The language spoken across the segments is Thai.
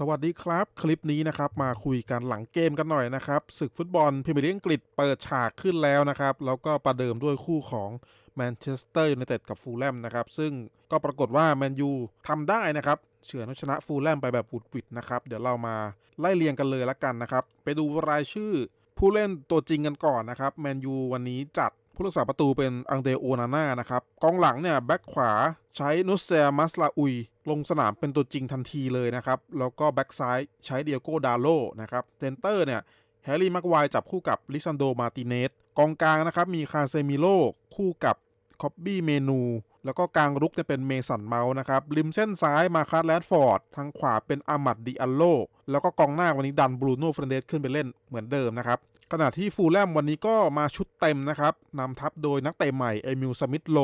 สวัสดีครับ คลิปนี้นะครับมาคุยกันหลังเกมกันหน่อยนะครับศึกฟุตบอลพรีเมียร์ลีกอังกฤษเปิดฉากขึ้นแล้วนะครับ แล้วก็ประเดิมด้วยคู่ของแมนเชสเตอร์ยูไนเต็ดกับฟูลแลมนะครับ ซึ่งก็ปรากฏว่าแมนยูทำได้นะครับเฉือนเอาชนะฟูลแลมไปแบบบุดหวิดนะครับ เดี๋ยวเรามาไล่เรียงกันเลยละกันนะครับ ไปดูรายชื่อผู้เล่นตัวจริงกันก่อนนะครับแมนยูวันนี้จัด ผู้รักษาประตูเป็นอังเดโอนาน่านะครับ กองหลังเนี่ยแบ็คขวาใช้นุสเซียมัสลาอุย ลงสนามเป็นตัวจริงทันทีเลยนะครับ แล้วก็แบ็คซ้ายใช้เดียโกดาโลนะครับเซนเตอร์เนี่ยแฮร์รี่มักไวจับคู่กับลิซันโดมาติเนสกองกลางนะครับมีคาเซมิโลคู่กับคอบบี้เมนู แล้วก็กลางรุกเนี่ยเป็นเมสันเมาส์นะครับ ริมเส้นซ้ายมาคาร์แลดฟอร์ด ทางขวาเป็นอามัดดิอัลโล แล้วก็กองหน้าวันนี้ดันบรูโน่เฟรนเดสขึ้นไปเล่นเหมือนเดิมนะครับ ขณะที่ฟูลแลมวันนี้ก็มาชุดเต็มนะครับนำทัพโดยนักเตะใหม่เอมิลสมิธโล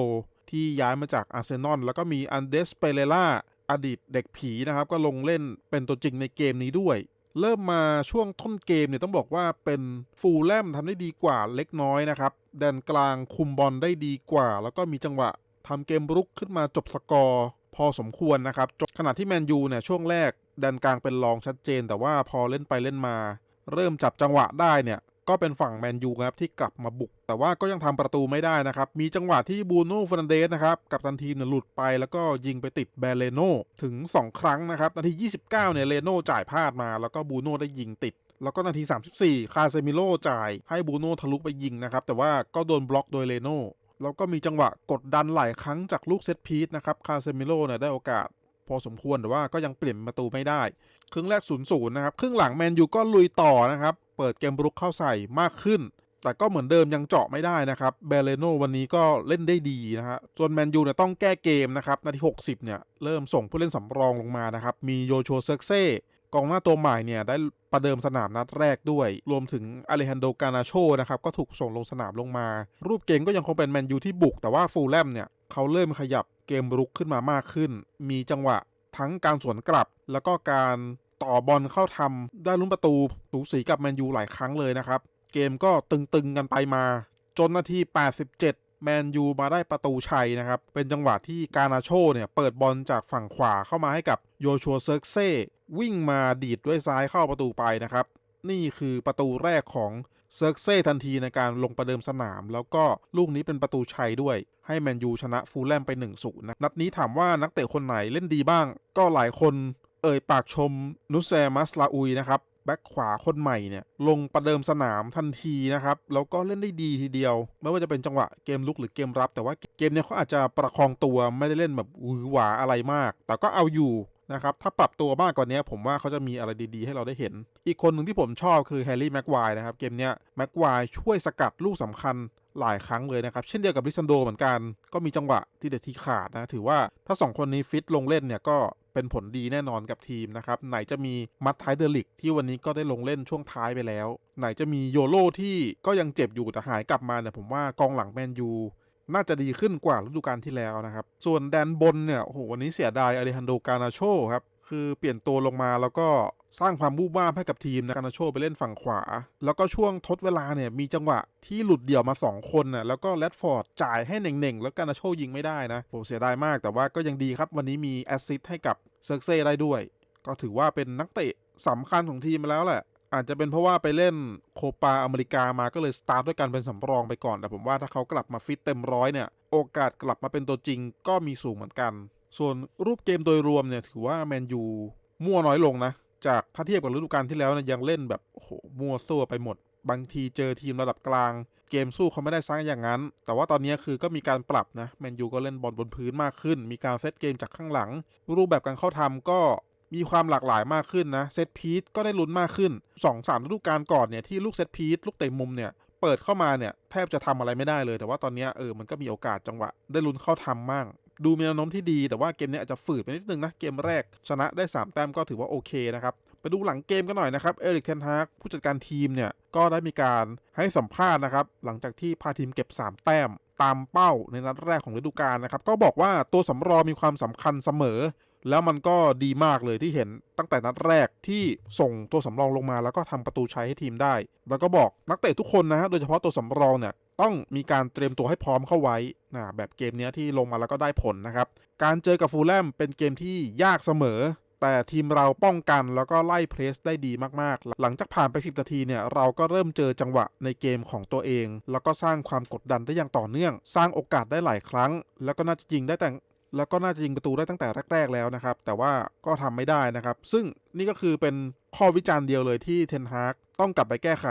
ที่ย้ายมาจากอาร์เซนอลแล้วก็มีอันเดสเปเรล่าอดีตเด็กผีนะครับ ก็ลงเล่นเป็นตัวจริงในเกมนี้ด้วย เริ่มมาช่วงต้นเกมเนี่ยต้องบอกว่าเป็นฟูลแลมทำได้ดีกว่าเล็กน้อยนะครับแดนกลางคุมบอลได้ดีกว่า แล้วก็มีจังหวะทำเกมรุกขึ้นมาจบสกอร์พอสมควรนะครับจบขณะที่แมนยูเนี่ยช่วงแรกแดนกลางเป็นรองชัดเจน แต่ว่าพอเล่นไปเล่นมา เริ่มจับจังหวะได้เนี่ย ก็เป็นฝั่งแมนยูครับที่กลับมาบุก แต่ว่าก็ยังทำประตูไม่ได้นะครับ มีจังหวะที่บูโน่เฟรนเดสนะครับกับตันทีมเนี่ยหลุดไปแล้วก็ยิงไปติดแบเลโน่ถึง 2 ครั้งนะครับ นาที 29เนี่ยเลโน่จ่ายพลาดมา แล้วก็บูโน่ได้ยิงติดแล้วก็นาที 34 คาเซมิโลจ่ายให้บูโน่ทะลุไปยิงนะครับ แต่ว่าก็โดนบล็อกโดยเลโน่แล้วก็มีจังหวะกดดันหลายครั้งจากลูกเซตพีซนะครับคาเซมิโลเนี่ยได้โอกาสพอสมควรแต่ว่าก็ยังเปลี่ยนประตูไม่ได้ ครึ่งแรก0ูนย์นะครับ ครึ่งหลังแมนยูก็ลุยต่อนะครับ เปิดเกมรุกเข้าใส่มากขึ้น แต่ก็เหมือนเดิมยังเจาะไม่ได้นะครับเบเลโนวันนี้ก็เล่นได้ดีนะฮะจนแมนยูเนี่ยต้องแก้เกมนะครับนาที 60 เนี่ย เริ่มส่งผู้เล่นสำรองลงมานะครับมีโยโชเซกเซ่กองหน้าตัวใหม่เนี่ยได้ประเดิมสนามนัดแรกด้วย รวมถึงอเลฮันโดกานาโชนะครับก็ถูกส่งลงสนามลงมา รูปเกมก็ยังคงเป็นแมนยูที่บุก แต่ว่าฟูลแลมเนี่ยเขาเริ่มขยับเกมรุกขึ้นมามากขึ้น มีจังหวะทั้งการสวนกลับ แล้วก็การ ต่อบอลเข้าทำได้ลุ้นประตูสูสีกับแมนยูหลายครั้งเลยนะครับ เกมก็ตึงๆกันไปมา จนนาที 87 แมนยูมาได้ประตูชัยนะครับ เป็นจังหวะที่กานาโชเนี่ยเปิดบอลจากฝั่งขวาเข้ามาให้กับโยชัวเซิร์กเซ่วิ่งมาดีดด้วยซ้ายเข้าประตูไปนะครับนี่คือประตูแรกของเซิร์กเซ่ทันทีในการลงประเดิมสนาม แล้วก็ลูกนี้เป็นประตูชัยด้วย ให้แมนยูชนะฟูลแลมไป1นูนย์นะนัดนี้ถามว่านักเตะคนไหนเล่นดีบ้าง ก็หลายคน เอ่ยปากชมนุสแซมัสลาอุยนะครับแบ็คขวาคนใหม่เนี่ยลงประเดิมสนามทันทีนะครับ แล้วก็เล่นได้ดีทีเดียว ไม่ว่าจะเป็นจังหวะเกมลุกหรือเกมรับ แต่ว่าเกมเนี้ยเขาอาจจะประคองตัวไม่ได้เล่นแบบหวือหวาอะไรมาก แต่ก็เอาอยู่นะครับถ้าปรับตัวมากกว่านี้ผมว่าเขาจะมีอะไรดีๆ ให้เราได้เห็น อีกคนหนึ่งที่ผมชอบคือแฮร์รี่แม็กควายนะครับเกมเนี้ยแม็กควายช่วยสกัดลูกสำคัญหลายครั้งเลยนะครับ เช่นเดียวกับลิซันโดเหมือนกัน ก็มีจังหวะที่เด็ดที่ขาดนะ ถือว่าถ้า 2 คนนี้ฟิตลงเล่นเนี่ยก็ เป็นผลดีแน่นอนกับทีมนะครับ ไหนจะมีมัตไทเดลิกที่วันนี้ก็ได้ลงเล่นช่วงท้ายไปแล้ว ไหนจะมีโยโรที่ก็ยังเจ็บอยู่แต่หายกลับมาเนี่ยผมว่ากองหลังแมนยูน่าจะดีขึ้นกว่าฤดูกาลที่แล้วนะครับ ส่วนแดนบนเนี่ยโอ้โหวันนี้เสียดายอเลฮันโดกานาโชครับ คือเปลี่ยนตัวลงมาแล้วก็สร้างความบูบบ้าให้กับทีมนะกานาโชไปเล่นฝั่งขวา แล้วก็ช่วงทดเวลาเนี่ยมีจังหวะที่หลุดเดี่ยวมา 2 คนน่ะแล้วก็แรดฟอร์ดจ่ายให้เน่งๆ แล้วกานาโชยิงไม่ได้นะผมเสียดายมากแต่ว่าก็ยังดีครับ วันนี้มีแอสซิสต์ให้กับเซิร์เซ่ได้ด้วย ก็ถือว่าเป็นนักเตะสำคัญของทีมมาแล้วแหละอาจจะเป็นเพราะว่าไปเล่นโคปาอเมริกามาก็เลยสตาร์ทด้วยการเป็นสำรองไปก่อนแต่ผมว่าถ้าเขากลับมาฟิตเต็มร้อยเนี่ยโอกาสกลับมาเป็นตัวจริงก็มีสูงเหมือนกัน ส่วนรูปเกมโดยรวมเนี่ยถือว่าแมนยูมั่วน้อยลงนะ จากถ้าเทียบกับฤดูกาลที่แล้วนี่ยยังเล่นแบบโอ้โหมั่วซั่วไปหมด บางทีเจอทีมระดับกลาง เกมสู้เขาไม่ได้ซังอย่างนั้น แต่ว่าตอนนี้คือก็มีการปรับนะแมนยูก็เล่นบอลบนพื้นมากขึ้น มีการเซตเกมจากข้างหลัง รูปแบบการเข้าทำก็มีความหลากหลายมากขึ้นนะเซตพีทก็ได้ลุ้นมากขึ้น2อสามฤดูกาลก่อนเนี่ยที่ลูกเซตพีทลูกเตะมุมเนี่ยเปิดเข้ามาเนี่ยแทบจะทำอะไรไม่ได้เลย แต่ว่าตอนนี้เออมันก็มีโอกาสจังหวะ ได้ลุ้นเข้าทำมั่ง ดูมีแนวโน้มที่ดีแต่ว่าเกมนี้อาจจะฝืดไปนิดนึงนะ เกมแรกชนะได้ 3 แต้มก็ถือว่าโอเคนะครับ ไปดูหลังเกมกันหน่อยนะครับเอริกเทนฮากผู้จัดการทีมเนี่ยก็ได้มีการให้สัมภาษณ์นะครับ หลังจากที่พาทีมเก็บ 3 แต้มตามเป้าในนัดแรกของฤดูกาลนะครับ ก็บอกว่าตัวสำรองมีความสำคัญเสมอ แล้วมันก็ดีมากเลยที่เห็นตั้งแต่นัดแรกที่ส่งตัวสำรองลงมา แล้วก็ทำประตูชัยให้ทีมได้ แล้วก็บอกนักเตะทุกคนนะฮะโดยเฉพาะตัวสำรองเนี่ยต้องมีการเตรียมตัวให้พร้อมเข้าไว้นะแบบเกมนี้ที่ลงมาแล้วก็ได้ผลนะครับ การเจอกับฟูลแลมเป็นเกมที่ยากเสมอ แต่ทีมเราป้องกันแล้วก็ไล่เพรสได้ดีมากๆ หลังจากผ่านไป 10 นาทีเนี่ยเราก็เริ่มเจอจังหวะในเกมของตัวเอง แล้วก็สร้างความกดดันได้อย่างต่อเนื่อง สร้างโอกาสได้หลายครั้ง แล้วก็น่าจะยิงได้แต่ แล้วก็น่าจะยิงประตูได้ตั้งแต่แรก ๆ แล้วนะครับ แต่ว่าก็ทำไม่ได้นะครับ ซึ่งนี่ก็คือเป็นข้อวิจารณ์เดียวเลยที่เทนฮากต้องกลับไปแก้ไข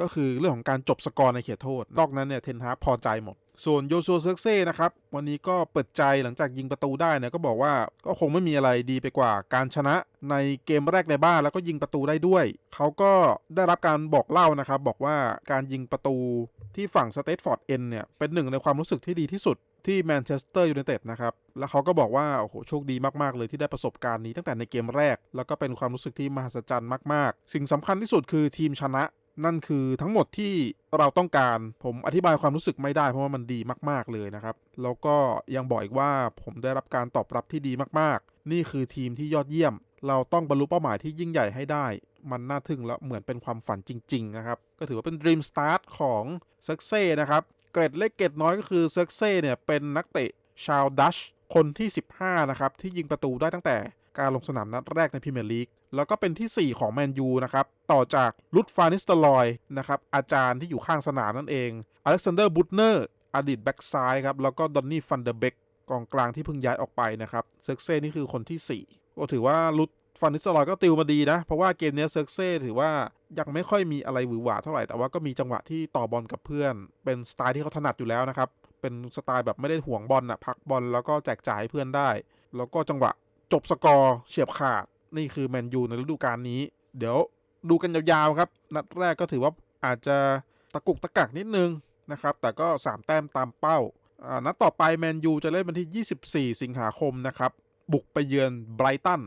ก็คือเรื่องของการจบสกอร์ในเขตโทษ นอกนั้นเนี่ยเทนฮากพอใจหมด ส่วนโยซัวเซิร์กเซ่นะครับวันนี้ก็เปิดใจหลังจากยิงประตูได้เนี่ยก็บอกว่าก็คงไม่มีอะไรดีไปกว่าการชนะในเกมแรกในบ้านแล้วก็ยิงประตูได้ด้วย เขาก็ได้รับการบอกเล่านะครับ บอกว่าการยิงประตูที่ฝั่งสเตทฟอร์ดเอ็นเนี่ยเป็นหนึ่งในความรู้สึกที่ดีที่สุด ที่แมนเชสเตอร์ยูไนเต็ดนะครับ แล้วเขาก็บอกว่า โอ้โห โชคดีมาก ๆ เลยที่ได้ประสบการณ์นี้ตั้งแต่ในเกมแรก แล้วก็เป็นความรู้สึกที่มหัศจรรย์มาก ๆ สิ่งสำคัญที่สุดคือทีมชนะ นั่นคือทั้งหมดที่เราต้องการ ผมอธิบายความรู้สึกไม่ได้เพราะว่ามันดีมาก ๆ เลยนะครับ แล้วก็ยังบอกอีกว่าผมได้รับการตอบรับที่ดีมาก ๆ นี่คือทีมที่ยอดเยี่ยม เราต้องบรรลุเป้าหมายที่ยิ่งใหญ่ให้ได้ มันน่าทึ่งและเหมือนเป็นความฝันจริง ๆ นะครับ ก็ถือว่าเป็น Dream Start ของเซ็กเซ่นะครับ เกรดเล็กเกรดน้อยก็คือเซ็กเซ่เนี่ยเป็นนักเตะชาวดัชคนที่ 15 นะครับ ที่ยิงประตูได้ตั้งแต่การลงสนามนัดแรกในพรีเมียร์ลีก แล้วก็เป็นที่ 4 ของแมนยูนะครับ ต่อจากลุดฟานิสตลอยนะครับ อาจารย์ที่อยู่ข้างสนามนั่นเองอเล็กซานเดอร์บุตเนอร์อดีตแบ็กซ้ายครับ แล้วก็ดอนนี่ฟันเดอร์เบกกองกลางที่เพิ่งย้ายออกไปนะครับ เซิร์กเซ่นี่คือคนที่4ก็ถือว่าลุดฟานิสตลอยก็ติวมาดีนะ เพราะว่าเกมเนี้ยเซิร์กเซ่ถือว่า ยังไม่ค่อยมีอะไรหวือหวาเท่าไหร่แต่ว่าก็มีจังหวะที่ต่อบอลกับเพื่อน เป็นสไตล์ที่เขาถนัดอยู่แล้วนะครับ เป็นสไตล์แบบไม่ได้ห่วงบอลนะพักบอลแล้วก็แจกจ่ายให้เพื่อนได้ แล้วก็จังหวะจบสกอร์เฉียบขาดนี่คือแมนยูในฤดูกาลนี้ เดี๋ยวดูกันยาวๆครับ นัดแรกก็ถือว่าอาจจะตะกุกตะกักนิดนึงนะครับ แต่ก็ 3 แต้มตามเป้าอ่านัดต่อไปแมนยูจะเล่นวันที่ 24 สิงหาคมนะครับ บุกไปเยือนไบรตัน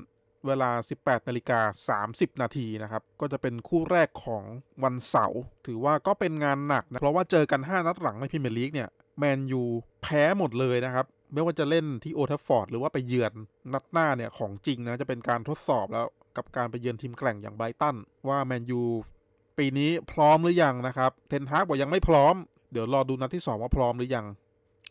เวลา 18นาฬิกา30 นาทีนะครับ ก็จะเป็นคู่แรกของวันเสาร์ถือว่าก็เป็นงานหนักนะ เพราะว่าเจอกัน 5 นัดหลังในพรีเมียร์ลีกเนี่ยแมนยูแพ้หมดเลยนะครับ ไม่ว่าจะเล่นที่โอทัฟฟอร์ดหรือว่าไปเยือนนัดหน้าเนี่ยของจริงนะ จะเป็นการทดสอบแล้วกับการไปเยือนทีมแกร่งอย่างไบรตันว่าแมนยูปีนี้พร้อมหรือยังนะครับ เทนฮากบอกยังไม่พร้อม เดี๋ยวรอดูนัดที่ 2 ว่าพร้อมหรือยัง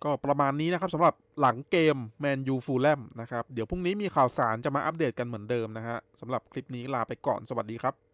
ก็ประมาณนี้นะครับสำหรับหลังเกมแมนยูฟูลแลมนะครับ เดี๋ยวพรุ่งนี้มีข่าวสารจะมาอัปเดตกันเหมือนเดิมนะฮะสำหรับคลิปนี้ลาไปก่อนสวัสดีครับ